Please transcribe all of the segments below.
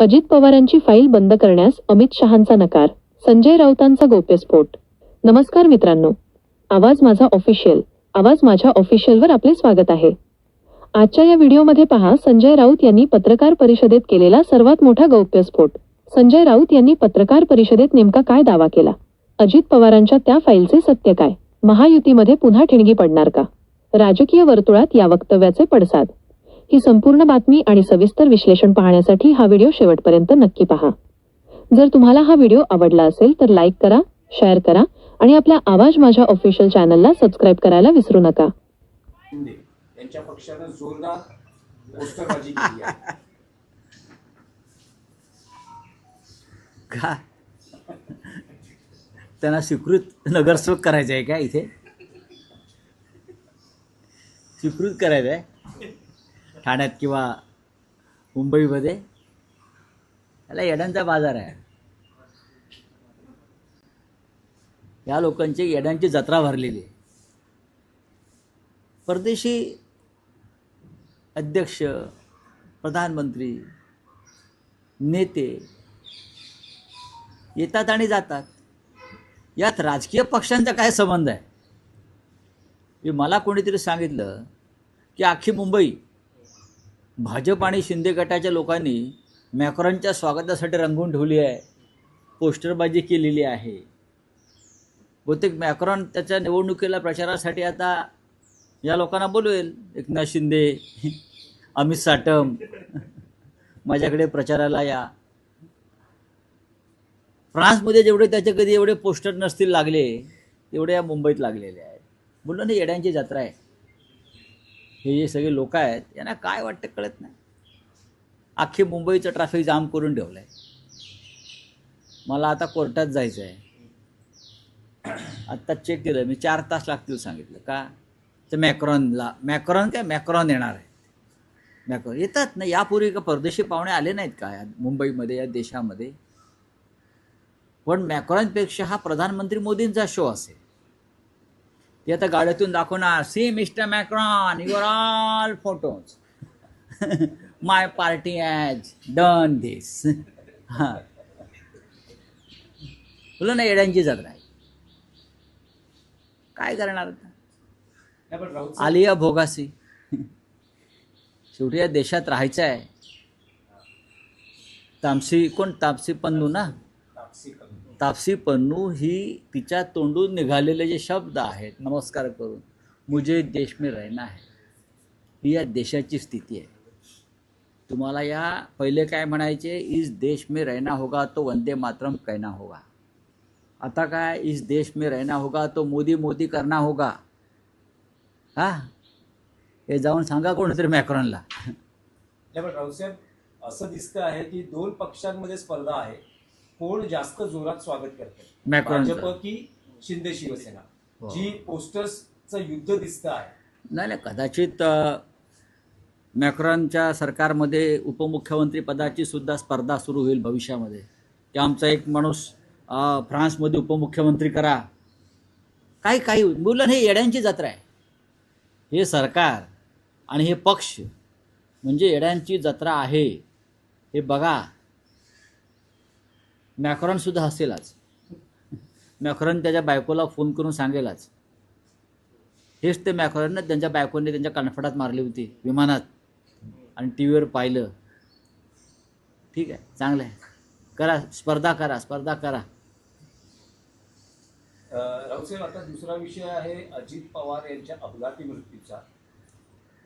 अजित पवारांची फाईल बंद करण्यास अमित शहांचा नकार संजय राऊतांचा गौप्यस्फोट नमस्कार मित्रांनो. आवाज माझा ऑफिशियल आवाज माझ्या ऑफिशियलवर आपले स्वागत आहे. आजच्या या व्हिडिओमध्ये पहा संजय राऊत यांनी पत्रकार परिषदेत केलेला सर्वात मोठा गौप्यस्फोट संजय राऊत यांनी पत्रकार परिषदेत नेमका काय दावा केला? अजित पवारांच्या त्या फाईलचे सत्य काय? महायुतीमध्ये पुन्हा ठिणगी पडणार का? राजकीय वर्तुळात या वक्तव्याचे पडसाद. ही संपूर्ण बातमी आणि सविस्तर विश्लेषण पाहण्यासाठी हा व्हिडिओ शेवटपर्यंत नक्की पहा. जर तुम्हाला हा व्हिडिओ आवडला असेल तर लाईक करा शेअर करा आणि आपल्या आवाज माझ्या ऑफिशियल चॅनलला सबस्क्राईब करायला विसरू नका. शिंदे यांच्या पक्षानं जोरदार पोस्टरबाजी केली आहे. का? त्यांना स्वीकृत नगरसेवक करायचं आहे का इथे? स्वीकृत करायचं आहे ठाण्यात किंवा मुंबईमध्ये? त्याला येड्यांचा बाजार आहे. या लोकांची येड्यांची जत्रा भरलेली आहे. परदेशी अध्यक्ष प्रधानमंत्री नेते येतात आणि जातात. यात राजकीय पक्षांचा काय संबंध आहे? हे मला कोणीतरी सांगितलं की अख्खी मुंबई भाजप आणि शिंदे गटाच्या लोकांनी मॅक्रॉनच्या स्वागतासाठी रंगून ठेवली आहे. पोस्टरबाजी केलेली आहे. बहुतेक मॅक्रॉन त्याच्या निवडणुकीला प्रचारासाठी आता या लोकांना बोलवेल. एकनाथ शिंदे अमित साटम माझ्याकडे प्रचाराला या. फ्रान्समध्ये जेवढे त्याचे कधी एवढे पोस्टर नसतील लागले तेवढे या मुंबईत लागलेले आहेत. बोललो ना येड्यांची जत्रा आहे. हे जे सगळे लोक आहेत यांना काय वाटतं कळत नाही. अख्खी मुंबईचं ट्रॅफिक जाम करून ठेवलं आहे मला आता कोर्टात जायचं आहे आत्ता चेक केलं मी चार तास लागतील सांगितलं. का? तर मॅक्रॉनला मॅक्रॉन काय? मॅक्रॉन येणार आहे. मॅक्रॉन येतात ना यापूर्वी का परदेशी पाहुणे आले नाहीत का या मुंबईमध्ये या देशामध्ये? पण मॅक्रॉनपेक्षा हा प्रधानमंत्री मोदींचा शो असेल. ते आता गाड्यातून दाखवणार. See mister Macron your all photos my party has done this हां. बोला ना येड्यांची जत्रा आहे काय करणार आता? आलिया भोगासी. शेवटी या देशात राहायचं आहे तापसी कोण? तापसी पन्नू ना? तापसी पन्नू ही तिच्या तोंडून निघालेले जे शब्द आहेत नमस्कार करून मुझे देश में रहना है ही या देशाची स्थिती आहे. तुम्हाला या पहिले काय म्हणायचे? इस देश में रहना होगा तो वंदे मातरम कहना होगा. आता काय? इस देश में रहना होगा तो मोदी मोदी करना होगा. हा? हे जाऊन सांगा कोणतरी मॅक्रॉनला. असं दिसतं आहे की दोन पक्षांमध्ये स्पर्धा आहे. कोण जास्त जोरात स्वागत करते. भाजप की शिंदे शिवसेना. हो. जी पोस्टर्सचं युद्ध दिसतं आहे. नाही नाही कदाचित मॅक्रॉनच्या सरकारमध्ये उपमुख्यमंत्री पदाची सुद्धा स्पर्धा सुरू होईल भविष्यामध्ये. की आमचा एक माणूस फ्रान्समध्ये उपमुख्यमंत्री करा. काही काही मुलं हे येड्यांची जत्रा आहे. हे सरकार आणि हे पक्ष म्हणजे येड्यांची जत्रा आहे. हे बघा. मॅक्रॉनसुद्धा हसेलाच. मॅक्रॉन त्याच्या बायकोला फोन करून सांगेलाच. हेच ते मॅक्रॉननं त्यांच्या बायकोने त्यांच्या कणफडात मारली होती विमानात. आणि टी व्हीवर पाहिलं. ठीक आहे चांगलं आहे. करा स्पर्धा करा स्पर्धा करा. राऊतसाहेब आता दुसरा विषय आहे अजित पवार यांच्या अपघाती मृत्यूचा.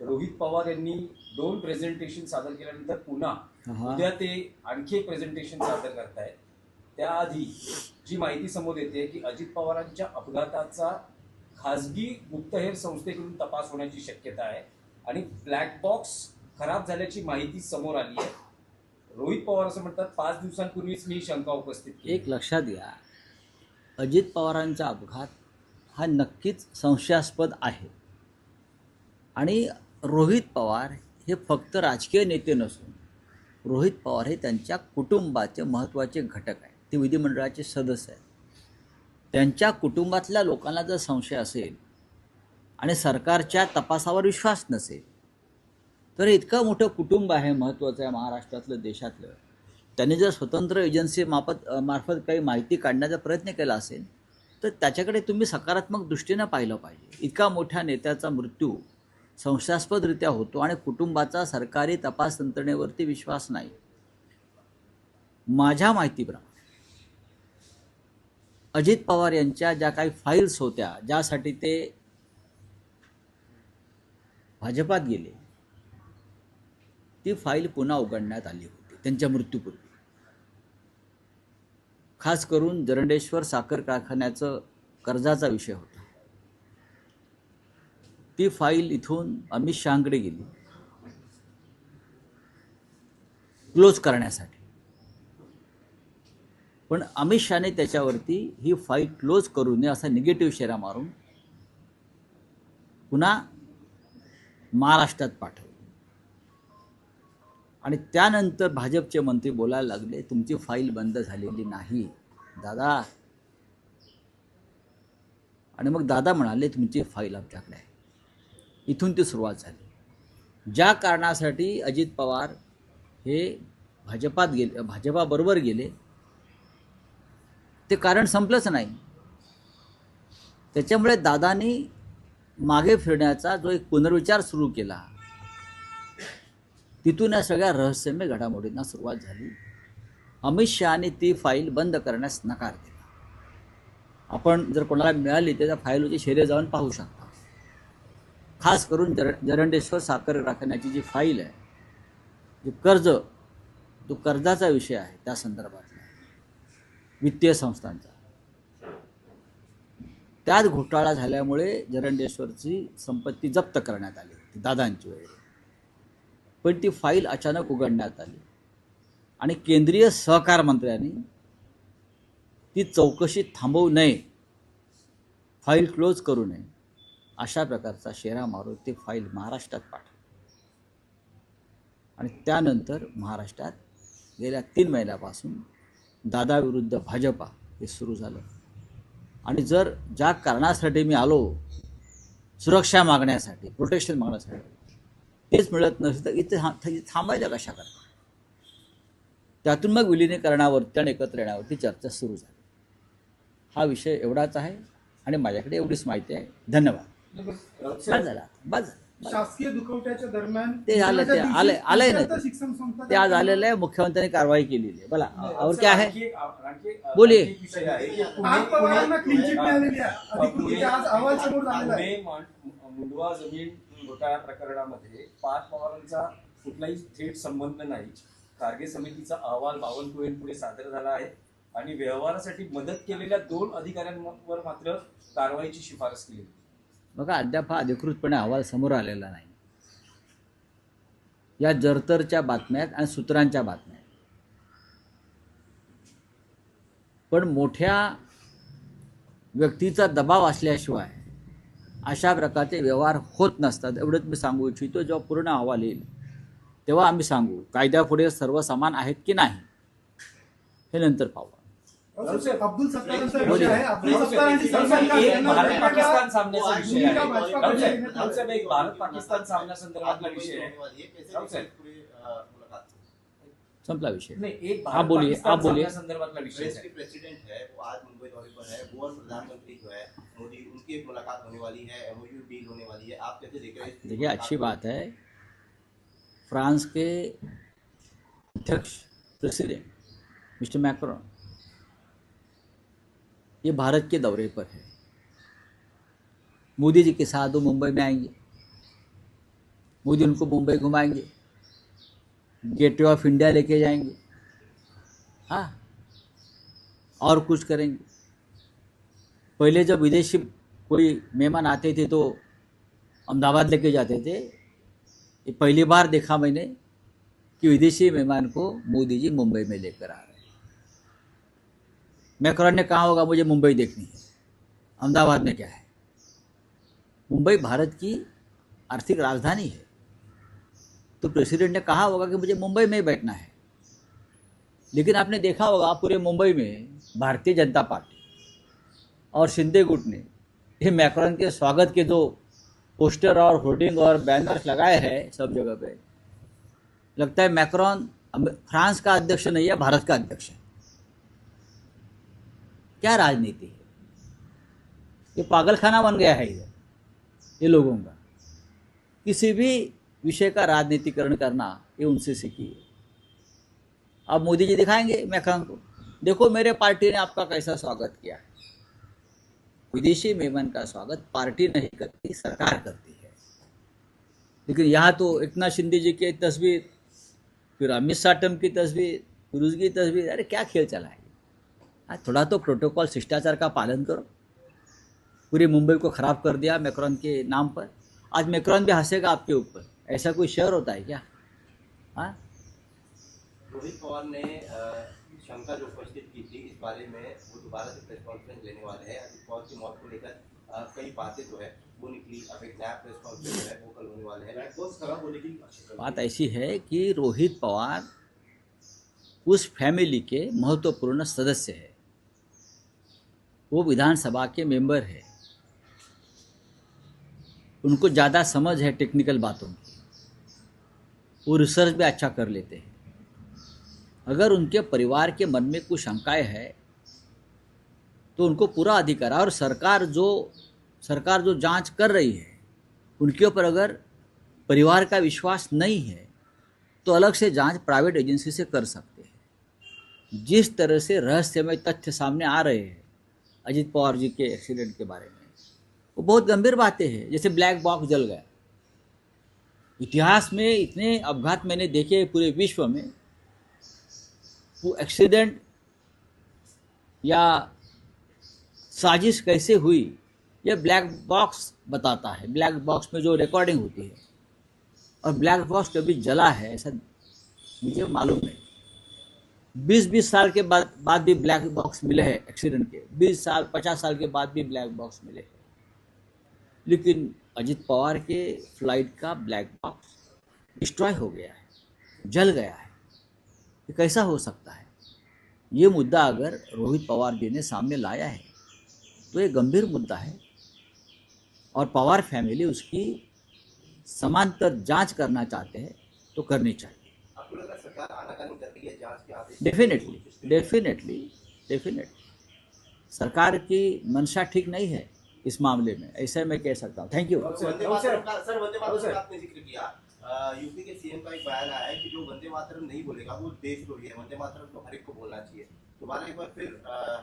रोहित पवार यांनी दोन प्रेझेंटेशन सादर केल्यानंतर पुन्हा. उद्या ते आणखी एक प्रेझेंटेशन सादर करतायत. त्याआधी जी माहिती समोर येते की अजित पवारांच्या अपघाताचा खासगी गुप्तहेर संस्थेकडून तपास होण्याची शक्यता आहे आणि ब्लॅक बॉक्स खराब झाल्याची माहिती समोर आली आहे. रोहित पवार असं म्हणतात पाच दिवसांपूर्वीच मी शंका उपस्थित एक लक्षात घ्या अजित पवारांचा अपघात हा नक्कीच संशयास्पद आहे. आणि रोहित पवार हे फक्त राजकीय नेते नसून रोहित पवार हे त्यांच्या कुटुंबाचे महत्त्वाचे घटक आहेत. ते विधिमंडळाचे सदस्य आहेत. त्यांच्या कुटुंबातल्या लोकांना जर संशय असेल आणि सरकारच्या तपासावर विश्वास नसेल तर इतकं मोठं कुटुंब आहे महत्त्वाचं आहे महाराष्ट्रातलं देशातलं. त्यांनी जर स्वतंत्र एजन्सी माफत मार्फत काही माहिती काढण्याचा प्रयत्न केला असेल तर त्याच्याकडे तुम्ही सकारात्मक दृष्टीनं पाहिलं पाहिजे. इतका मोठ्या नेत्याचा मृत्यू संशयास्पदरित्या होतो आणि कुटुंबाचा सरकारी तपास यंत्रणेवरती विश्वास नाही. माझ्या माहितीप्रमाणे अजित पवार यांच्या ज्या काही फाईल्स होत्या ज्यासाठी ते भाजपात गेले ती फाईल पुन्हा उघडण्यात आली होती त्यांच्या मृत्यूपूर्वी. खास करून जरंडेश्वर साखर कारखान्याचं कर्जाचा विषय होता. ती फाईल इथून अमित शहाकडे गेली. क्लोज करण्यासाठी. पण अमित शहाने त्याच्यावरती ही फाईल क्लोज करू नये असा निगेटिव्ह शेरा मारून पुन्हा महाराष्ट्रात पाठवलं. आणि त्यानंतर भाजपचे मंत्री बोलायला लागले तुमची फाईल बंद झालेली नाही दादा. आणि मग दादा म्हणाले तुमची फाईल आमच्याकडे आहे. इथून ती सुरुवात झाली. ज्या कारणासाठी अजित पवार हे भाजपात गेले भाजपाबरोबर गेले ते कारण संपलंच नाही. त्याच्यामुळे दादानी मागे फिरण्याचा जो एक पुनर्विचार सुरू केला तिथून या सगळ्या रहस्यमय घडामोडींना सुरुवात झाली. अमित शहाने ती फाईल बंद करण्यास नकार दिला. आपण जर कोणाला मिळाली तर त्या फाईलची शेरे जाऊन पाहू शकता. खास करून जर जरंडेश्वर साखर कारखान्याची जी फाईल आहे जो कर्ज तो कर्जाचा विषय आहे त्या संदर्भातला. वित्तीय संस्थांचा. त्यात घोटाळा झाल्यामुळे जरंडेश्वरची संपत्ती जप्त करण्यात आली होती दादांची वगैरे. पण ती फाईल अचानक उघडण्यात आली. आणि केंद्रीय सहकार मंत्र्यांनी ती चौकशी थांबवू नये फाईल क्लोज करू नये अशा प्रकारचा शेरा मारून ती फाईल महाराष्ट्रात पाठवली आणि त्यानंतर महाराष्ट्रात गेल्या तीन महिन्यापासून दादाविरुद्ध भाजपा हे सुरू झालं. आणि जर ज्या कारणासाठी मी आलो सुरक्षा मागण्यासाठी प्रोटेक्शन मागण्यासाठी तेच मिळत नसेल तर इथे था- इथे थांबायला कशा करता त्यातून मग विलिनीकरणावरती आणि एकत्र येण्यावरती चर्चा सुरू झाली. हा विषय एवढाच आहे आणि माझ्याकडे एवढीच माहिती आहे. धन्यवाद. बस झाला. बस झालं. शासकीय दुखवट्याच्या दरम्यान ते झालं, ते मुलाच्या आलंय- आलंय ना. शिक्षण संस्था ते आज आलेलं आहे मुख्यमंत्र्यांनी कारवाई केलेली आहे. बोला और क्या है? बोलिये. मुंडवा जमीन घोटाळा प्रकरणामध्ये पाच पवारांचा कुठलाही थेट संबंध नाही. खारगे समितीचा अहवाल बावनकुळेंपुढे सादर झाला आहे आणि व्यवहारासाठी मदत केलेल्या दोन अधिकाऱ्यांवर मात्र कारवाईची शिफारस केली बघा अद्याप हा अधिकृतपणे अहवाल समोर आलेला नाही. या जरतरच्या बातम्या आहेत आणि सूत्रांच्या बातम्या आहेत. पण मोठ्या व्यक्तीचा दबाव असल्याशिवाय अशा प्रकारचे व्यवहार होत नसतात. एवढंच मी सांगू इच्छितो जेव्हा पूर्ण अहवाल येईल तेव्हा आम्ही सांगू कायद्यापुढे सर्व समान आहेत की नाही हे नंतर पाहू. अब्दुल सत्तार भारत पाकिस्तान सामन्याचा विषय आहे एक भारत पाकिस्तान विषय आहे संपला विषय। नाही एक आप बोलिए, आप बोलिए. विषय प्रेसिडेंट है वो आज मुंबई दौरे पर है गोवन प्रधानमंत्री जो है मोदी उनकी एक मुलाकात होने वाली है एमओयू डील होने वाली है। आप कैसे देख रहे हैं देखिए अच्छी बात है फ्रांस के अध्यक्ष प्रेसिडेंट मिस्टर मैक्रोन ये भारत के दौरे पर है। मोदी जी के साथ वो मुंबई में आएँगे। मोदी उनको मुंबई घुमाएँगे। गेटवे ऑफ़ इंडिया लेके जाएँगे। हाँ और कुछ करेंगे। पहले जब विदेशी कोई मेहमान आते थे तो अहमदाबाद लेके जाते थे। ये पहली बार देखा मैंने कि विदेशी मेहमान को मोदी जी मुंबई में लेकर आ रहे मैक्रॉन ने कहा होगा, मुझे मुंबई देखनी है। अहमदाबाद में क्या है? मुंबई भारत की आर्थिक राजधानी है। तो प्रेसिडेंट ने कहा होगा कि मुझे मुंबई में ही बैठना है। लेकिन आपने देखा होगा पूरे मुंबई में भारतीय जनता पार्टी और शिंदे गुट ने, ये मैक्रॉन के स्वागत के जो पोस्टर और होर्डिंग और बैनर्स लगाए हैं सब जगह पे। लगता है मैक्रॉन फ्रांस का अध्यक्ष नहीं है, भारत का अध्यक्ष है। क्या राजनीति है? ये पागलखाना बन गया है इधर, ये लोगों का। किसी भी विषय का राजनीतिकरण करना, ये उनसे सीखी है अब मोदी जी दिखाएँगे मैकान को? देखो, मेरे पार्टी ने आपका कैसा स्वागत किया है। विदेशी मेहमान का स्वागत पार्टी नहीं करती, सरकार करती है। लेकिन यहाँ तो एकनाथ शिंदे जी की तस्वीर, फिर अमित शाह की तस्वीर, फिर उसकी तस्वीर, अरे क्या खेल चला हाँ? थोड़ा तो प्रोटोकॉल शिष्टाचार का पालन करो। पूरी मुंबई को ख़राब कर दिया मैक्रॉन के नाम पर। आज मैक्रॉन भी हंसेगा आपके ऊपर। ऐसा कोई शहर होता है क्या? हाँ? रोहित पवार ने शंका जो उपस्थित की थी इस बारे में वो दोबारा से प्रेस कॉन्फ्रेंस लेने वाले हैं। अजित पवार की मौत को लेकर कई बातें जो है वो निकली। अब एक नया प्रेस कॉन्फ्रेंस जो है वो कल होने वाले हैं। खराब होने की बात ऐसी है कि रोहित पवार उस फैमिली के महत्वपूर्ण सदस्य है। वो विधानसभा के मेंबर है। उनको ज़्यादा समझ है टेक्निकल बातों की वो रिसर्च भी अच्छा कर लेते हैं। अगर उनके परिवार के मन में कुछ शंकाएँ है तो उनको पूरा अधिकार है। और सरकार जो सरकार जो जाँच कर रही है, उनके ऊपर अगर परिवार का विश्वास नहीं है तो अलग से जाँच प्राइवेट एजेंसी से कर सकते हैं। जिस तरह से रहस्यमय तथ्य सामने आ रहे हैं अजित पवार जी के एक्सीडेंट के बारे में। वो बहुत गंभीर बातें हैं। जैसे ब्लैक बॉक्स जल गया। इतिहास में इतने अपघात मैंने देखे पूरे विश्व में। वो एक्सीडेंट या साजिश कैसे हुई, यह ब्लैक बॉक्स बताता है। ब्लैक बॉक्स में जो रिकॉर्डिंग होती है। और ब्लैक बॉक्स कभी जला है, ऐसा मुझे मालूम नहीं। बीस बीस साल के बाद बाद भी ब्लैक बॉक्स मिले हैं एक्सीडेंट के। बीस साल, पचास साल के बाद भी ब्लैक बॉक्स मिले हैं। लेकिन अजित पवार के फ़्लाइट का ब्लैक बॉक्स डिस्ट्रॉय हो गया है, जल गया है। ये कैसा हो सकता है? ये मुद्दा अगर रोहित पवार जी ने सामने लाया है तो ये गंभीर मुद्दा है। और पवार फैमिली उसकी समांतर जाँच करना चाहते हैं तो करनी चाहिए। डेफिनेटली डेफिनेटली डेफिनेटली सरकार की मंशा ठीक नहीं है इस मामले में ऐसा मैं कह सकता हूँ। Thank you sir, sir Vande Mataram आपने ज़िक्र किया। यूपी के सीएम का एक बयान आया है कि जो वंदे मातरम नहीं बोलेगा वो देशद्रोही है। वंदे मातरम तो हर एक को बोलना चाहिए। दोबारा एक बार फिर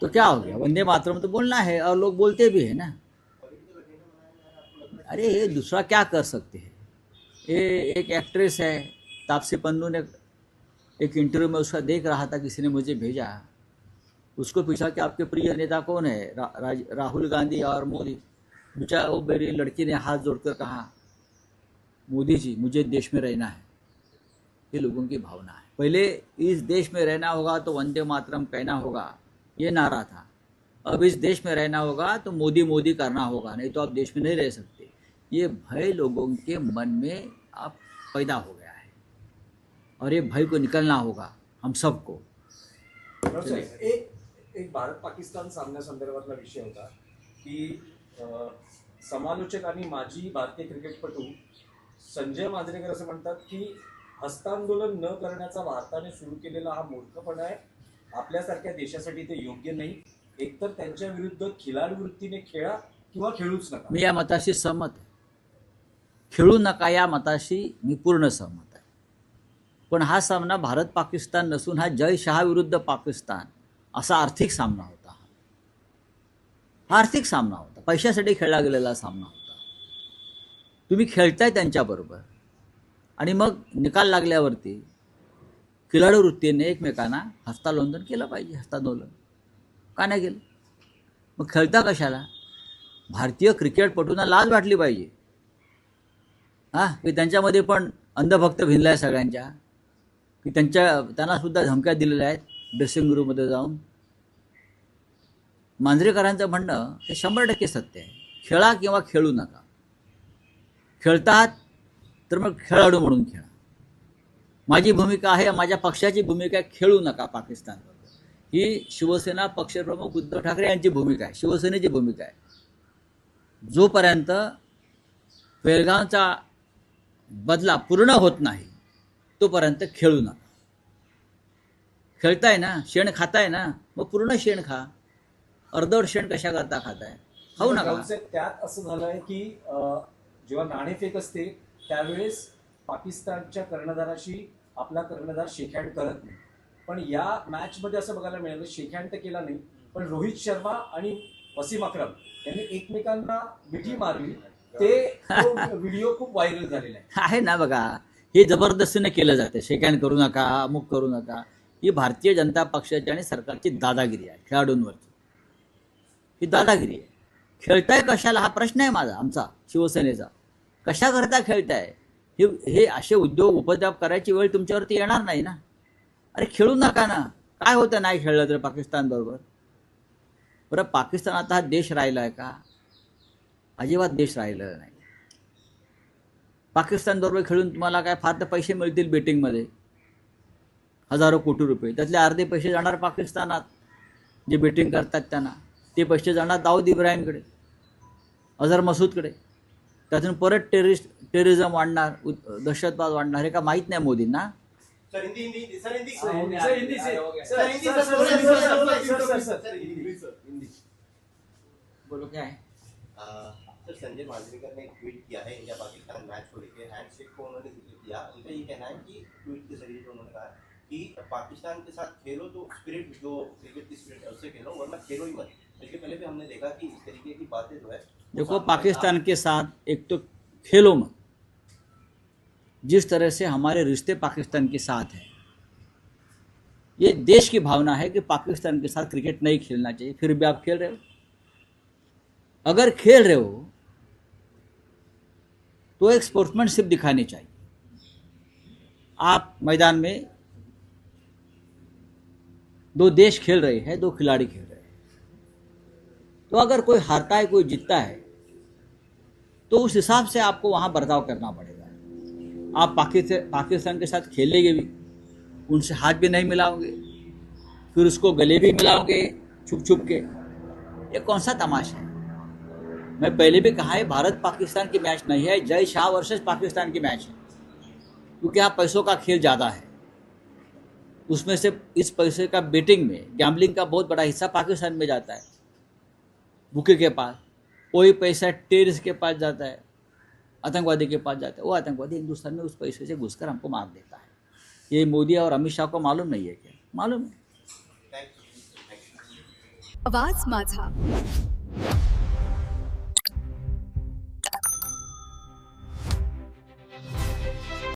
तो क्या हो गया? वंदे मातरम तो बोलना है और लोग बोलते भी है ना। अरे ये दूसरा क्या कर सकते हैं? ये एक एक्ट्रेस है तापसी पन्नू ने एक इंटरव्यू में उसका देख रहा था किसी ने मुझे भेजा। उसको पूछा कि आपके प्रिय नेता कौन है? रा, राज, राहुल गांधी और मोदी। पूछा वो मेरी लड़की ने हाथ जोड़कर कहा मोदी जी मुझे देश में रहना है। ये लोगों की भावना है। पहले इस देश में रहना होगा तो वंदे मातरम कहना होगा। ये नारा था। अब इस देश में रहना होगा तो मोदी मोदी करना होगा नहीं तो आप देश में नहीं रह सकते। ये भय लोगों के मन में आप पैदा हो है और ये भय को निकलना होगा हम सबको। एक एक भारत पाकिस्तान सामन्यासंदर्भातला विषय होता की समालोचक आणि माजी भारतीय क्रिकेटपटू संजय मांजरेकर असं म्हणतात की हस्तांदोलन न करण्याचा भारताने सुरू केलेला हा मूर्खपणा आहे. आपल्यासारख्या देशासाठी ते योग्य नाही. एकतर त्यांच्या विरुद्ध खिलाडी वृत्तीने खेळा किंवा खेळूच नका. मी या मताशी सहमत खेळू नका या मताशी मी पूर्ण सहमत पण हा सामना भारत पाकिस्तान नसून हा जय शहा विरुद्ध पाकिस्तान असा आर्थिक सामना होता. हा आर्थिक सामना होता. पैशासाठी खेळला गेलेला सामना होता. तुम्ही खेळताय त्यांच्याबरोबर आणि मग निकाल लागल्यावरती खिलाडू वृत्तीने एकमेकांना हस्तालोंदन केलं पाहिजे. हस्तांदोलन का नाही केलं? मग खेळता कशाला? भारतीय क्रिकेटपटूंना लाज वाटली पाहिजे. हां की त्यांच्यामध्ये पण अंधभक्त भिनला आहे सगळ्यांच्या. की त्यांच्या त्यांना सुद्धा धमक्या दिलेल्या आहेत. ड्रेसिंग रूममध्ये जाऊन. मांजरेकरांचं म्हणणं हे शंभर टक्के सत्य आहे. खेळा किंवा खेळू नका. खेळतात तर मग खेळाडू म्हणून खेळा. माझी भूमिका आहे माझ्या पक्षाची भूमिका आहे खेळू नका पाकिस्तानवर ही शिवसेना पक्षप्रमुख उद्धव ठाकरे यांची भूमिका आहे शिवसेनेची भूमिका आहे. जोपर्यंत बेळगावचा बदला पूर्ण होत नाही तोपर्यंत खेळू नका. खेळताय ना शेण खाताय ना मग पूर्ण शेण खा. अर्धवट शेण कशा करता खाताय? खाऊ नका. त्यात असं झालंय की जेव्हा नाणेफेक असते त्यावेळेस पाकिस्तानच्या कर्णधाराशी आपला कर्णधार शेखहँड करत नाही. पण या मॅच मध्ये असं बघायला मिळालं शेखहँड तर केला नाही पण रोहित शर्मा आणि वसीम अक्रम यांनी एकमेकांना मिठी मारली. ते व्हिडिओ खूप व्हायरल झालेला आहे ना बघा. हे जबरदस्तीने केलं जातं. शेकॅन करू नका अमुक करू नका. ही भारतीय जनता पक्षाची आणि सरकारची दादागिरी आहे खेळाडूंवरची. ही दादागिरी आहे. खेळताय कशाला? हा प्रश्न आहे माझा आमचा शिवसेनेचा. कशाकरता खेळताय? हे हे असे उद्योग उपद्रव करायची वेळ तुमच्यावरती येणार नाही ना. अरे खेळू नका ना. काय होतं नाही खेळलं तर पाकिस्तानबरोबर बरं पाकिस्तान आता हा देश राहिला आहे का? अजिबात देश राहिलेला नाही. पाकिस्तानबरोबर खेळून तुम्हाला काय फार तर पैसे मिळतील बेटिंगमध्ये हजारो कोटी रुपये त्यातले अर्धे पैसे जाणार पाकिस्तानात जे बेटिंग करतात त्यांना ते पैसे जाणार दाऊद इब्राहिमकडे अझर मसूदकडे त्यातून परत टेरिस्ट टेरिझम वाढणार दहशतवाद वाढणार हे का माहीत नाही मोदींना बोलू काय सर संजय मांजरेकर ने ट्वीट किया है इंडिया पाकिस्तान मैच को लेकर। हैंडशेक को उन्होंने ज़िक्र किया। उनका ये कहना है कि ट्वीट के ज़रिए जो उन्होंने कहा कि पाकिस्तान के साथ खेलो तो स्पिरिट जो क्रिकेट की स्पिरिट है उससे खेलो वरना खेलो ही मत। इसके पहले भी हमने देखा कि इस तरीके की बातें जो है देखो पाकिस्तान के साथ एक तो खेलो मत। जिस तरह से हमारे रिश्ते पाकिस्तान के साथ हैं ये देश की भावना है कि पाकिस्तान के साथ क्रिकेट नहीं खेलना चाहिए फिर भी आप खेल रहे हो। अगर खेल रहे हो तो एक स्पोर्ट्समैनशिप दिखानी चाहिए। आप मैदान में दो देश खेल रहे हैं, दो खिलाड़ी खेल रहे हैं। तो अगर कोई हारता है, कोई जीतता है तो उस हिसाब से आपको वहाँ बर्ताव करना पड़ेगा। आप पाकिस्तान पाकिस्तान के साथ खेलेंगे भी, उनसे हाथ भी नहीं मिलाओगे, फिर उसको गले भी मिलाओगे छुप छुप के। ये कौन सा तमाशा है? मैं पहले भी कहा है भारत पाकिस्तान की मैच नहीं है जय शाह वर्सेस पाकिस्तान की मैच है। क्योंकि यहाँ पैसों का खेल ज़्यादा है। उसमें से इस पैसे का बेटिंग में गैम्बलिंग का बहुत बड़ा हिस्सा पाकिस्तान में जाता है। भूखे के पास कोई पैसा टेरिस के पास जाता है आतंकवादी के पास जाता है वो आतंकवादी हिंदुस्तान में उस पैसे से घुसकर हमको मार देता है। ये मोदी और अमित शाह को मालूम नहीं है क्या? मालूम है. आवाज़ माझा।